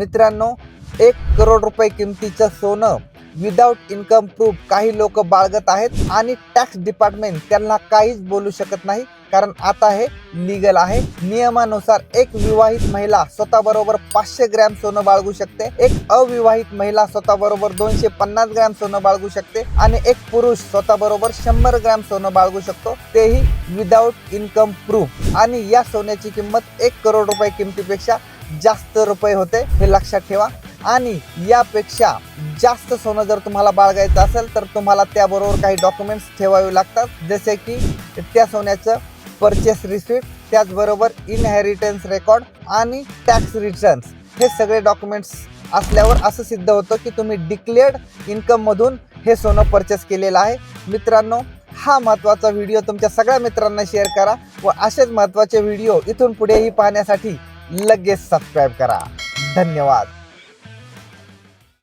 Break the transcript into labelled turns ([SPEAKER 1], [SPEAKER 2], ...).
[SPEAKER 1] मित्रांनो एक करोड रुपये किमतीचं सोनं विदाऊट इन्कम प्रूफ काही लोक बाळगत आहेत आणि टॅक्स डिपार्टमेंट त्यांना काहीच बोलू शकत नाही. कारण आता हे लिगल आहे. नियमानुसार एक विवाहित महिला स्वतःबरोबर पाचशे ग्रॅम सोनं बाळगू शकते. एक अविवाहित महिला स्वतःबरोबर दोनशे पन्नास ग्रॅम सोनं बाळगू शकते. आणि एक पुरुष स्वतःबरोबर शंभर ग्रॅम सोनं बाळगू शकतो. तेही विदाऊट इन्कम प्रूफ आणि या सोन्याची किंमत एक करोड रुपये किमतीपेक्षा जास्त रुपये होते. हे लक्षात ठेवा. आणि यापेक्षा जास्त सोनं जर तुम्हाला बाळगायचं असेल तर तुम्हाला त्याबरोबर काही डॉक्युमेंट्स ठेवावे लागतात. जसे की त्या सोन्याचं परचेस रिसिप्ट त्याचबरोबर इनहेरिटन्स रेकॉर्ड आणि टॅक्स रिटर्न्स हे सगळे डॉक्युमेंट्स असल्यावर असं सिद्ध होतं की तुम्ही डिक्लेअर्ड इन्कममधून हे सोनं परचेस केलेलं आहे. मित्रांनो हा महत्त्वाचा व्हिडिओ तुमच्या सगळ्या मित्रांना शेअर करा व असेच महत्त्वाचे व्हिडिओ इथून पुढेही पाहण्यासाठी लगेच सबस्क्राईब करा. धन्यवाद.